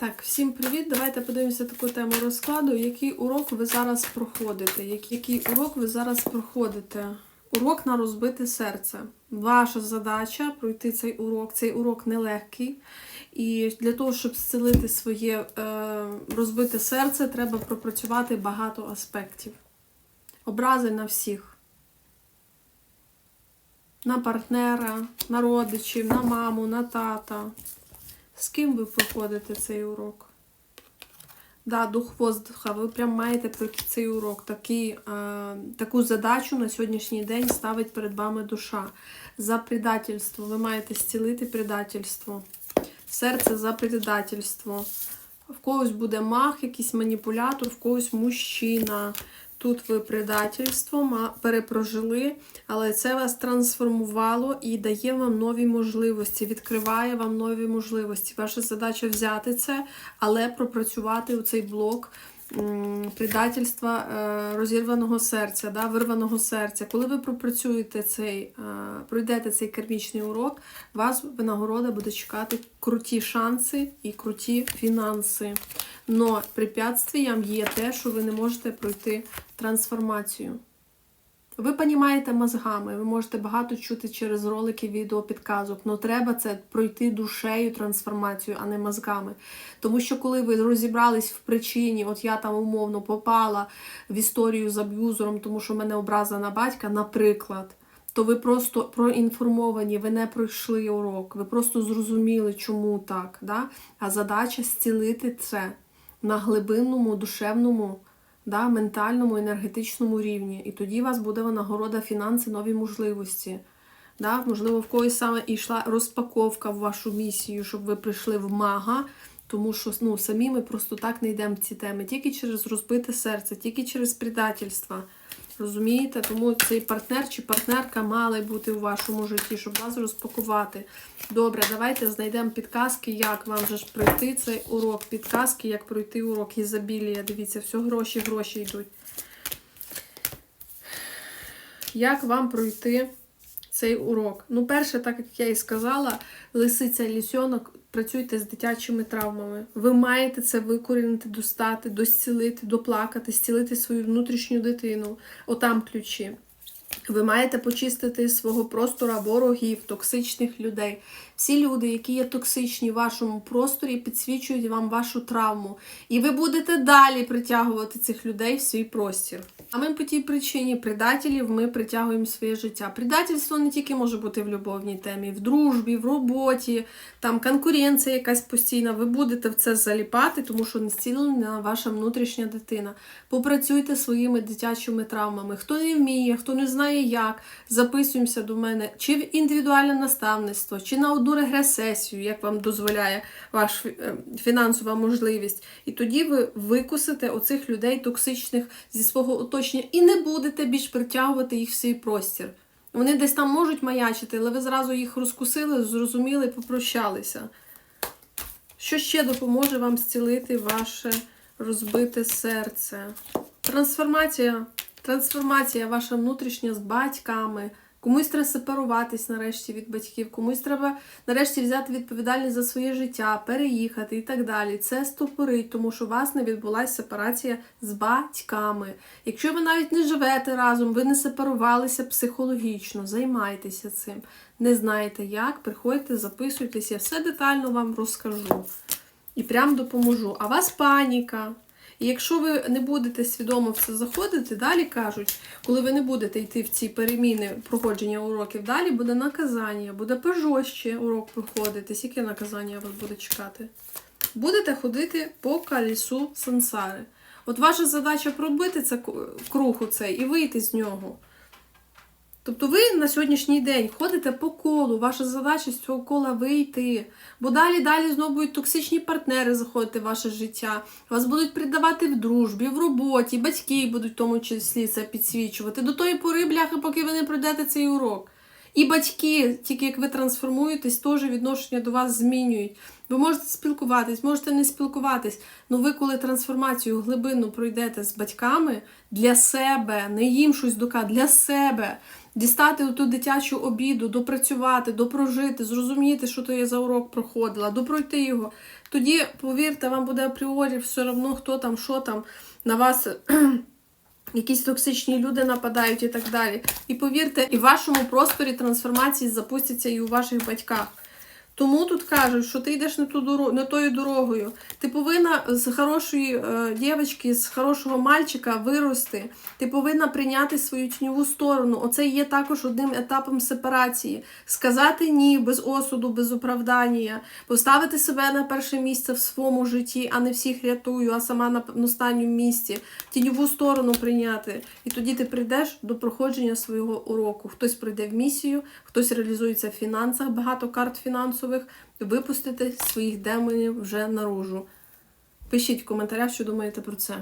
Так, всім привіт! Давайте подивимося таку тему розкладу. Який урок ви зараз проходите? Який урок ви зараз проходите? Урок на розбите серце. Ваша задача пройти цей урок. Цей урок нелегкий. І для того, щоб зцілити своє е, розбите серце, треба пропрацювати багато аспектів. Образи на всіх. На партнера, на родичів, на маму, на тата. З ким ви проходите цей урок? Да, дух воздуха, ви прям маєте цей урок. Такий, е, таку задачу на сьогоднішній день ставить перед вами душа. За предательство. Ви маєте зцілити предательство. Серце за предательство. В когось буде мах, якийсь маніпулятор, в когось мужчина. Тут ви предательство перепрожили, але це вас трансформувало і дає вам нові можливості, відкриває вам нові можливості. Ваша задача взяти це, але пропрацювати у цей блок предательства е, розірваного серця, да, вирваного серця. Коли ви пропрацюєте цей, е, пройдете цей кармічний урок, вас винагорода буде чекати круті шанси і круті фінанси. Но препятствием є те, що ви не можете пройти трансформацію. Ви понімаєте мозгами, ви можете багато чути через ролики, відео, підказок, але треба це пройти душею трансформацію, а не мозгами. Тому що коли ви розібрались в причині, от я там умовно попала в історію з аб'юзером, тому що мене образа на батька, наприклад, то ви просто проінформовані, ви не пройшли урок, ви просто зрозуміли, чому так. Да? А задача зцілити це на глибинному, душевному да, ментальному, енергетичному рівні. І тоді у вас буде нагорода фінанси, нові можливості. Да? Можливо, в когось саме йшла розпаковка в вашу місію, щоб ви прийшли в мага, тому що ну, самі ми просто так не йдемо в ці теми. Тільки через розбите серце, тільки через предательство. Розумієте? Тому цей партнер чи партнерка мали бути у вашому житті, щоб вас розпакувати. Добре, давайте знайдемо підказки, як вам же ж пройти цей урок. Підказки, як пройти урок ізобілія. Дивіться, все гроші, гроші йдуть. Як вам пройти цей урок? Ну, перше, так як я і сказала, лисиця лісьонок, працюйте з дитячими травмами. Ви маєте це викорінити, достати, досцілити, доплакати, зцілити свою внутрішню дитину. Отам ключі. Ви маєте почистити свого простора ворогів, токсичних людей. Всі люди, які є токсичні в вашому просторі, підсвічують вам вашу травму. І ви будете далі притягувати цих людей в свій простір. А ми по тій причині предателів ми притягуємо в своє життя. Предательство не тільки може бути в любовній темі, в дружбі, в роботі, там конкуренція якась постійна. Ви будете в це заліпати, тому що не зцілена ваша внутрішня дитина. Попрацюйте своїми дитячими травмами. Хто не вміє, хто не знає як, записуємося до мене чи в індивідуальне наставництво, чи на одну регресесію, як вам дозволяє ваша фінансова можливість. І тоді ви викусите оцих людей токсичних зі свого оточення і не будете більш притягувати їх в свій простір. Вони десь там можуть маячити, але ви зразу їх розкусили, зрозуміли, попрощалися. Що ще допоможе вам зцілити ваше розбите серце? Трансформація. Трансформація ваша внутрішня з батьками. Комусь треба сепаруватись нарешті від батьків, комусь треба нарешті взяти відповідальність за своє життя, переїхати і так далі. Це стопорить, тому що у вас не відбулася сепарація з батьками. Якщо ви навіть не живете разом, ви не сепарувалися психологічно, займайтеся цим. Не знаєте як, приходьте, записуйтесь, я все детально вам розкажу. І прям допоможу. А вас паніка. І якщо ви не будете свідомо в це заходити, далі кажуть, коли ви не будете йти в ці переміни проходження уроків, далі буде наказання, буде пожорстче урок проходитись. Яке наказання вас буде чекати? Будете ходити по колесу сансари. От ваша задача пробити це круг цей і вийти з нього. Тобто ви на сьогоднішній день ходите по колу, ваша задача з цього кола вийти. Бо далі далі знову будуть токсичні партнери заходити в ваше життя. Вас будуть придавати в дружбі, в роботі, батьки будуть в тому числі це підсвічувати. До тої пори, бляхи, поки ви не пройдете цей урок. І батьки, тільки як ви трансформуєтесь, теж відношення до вас змінюють. Ви можете спілкуватись, можете не спілкуватись. Ну ви, коли трансформацію глибину пройдете з батьками для себе, не їм щось дока, для себе. Дістати ту дитячу обіду, допрацювати, допрожити, зрозуміти, що то я за урок проходила, допройти його. Тоді, повірте, вам буде апріорі все одно, хто там, що там на вас. Якісь токсичні люди нападають і так далі. І повірте, і в вашому просторі трансформації запустяться і у ваших батьках. Тому тут кажуть, що ти йдеш не ту дорогу, не тою дорогою. Ти повинна з хорошої е, дівчинки, з хорошого мальчика вирости. Ти повинна прийняти свою тіньову сторону. Оце є також одним етапом сепарації. Сказати ні без осуду, без оправдання, поставити себе на перше місце в своєму житті, а не всіх рятую, а сама на, останньому місці. Тіньову сторону прийняти. І тоді ти прийдеш до проходження свого уроку. Хтось прийде в місію, хтось реалізується в фінансах, багато карт фінансових. Випустити своїх демонів вже наружу. Пишіть в коментарях, що думаєте про це.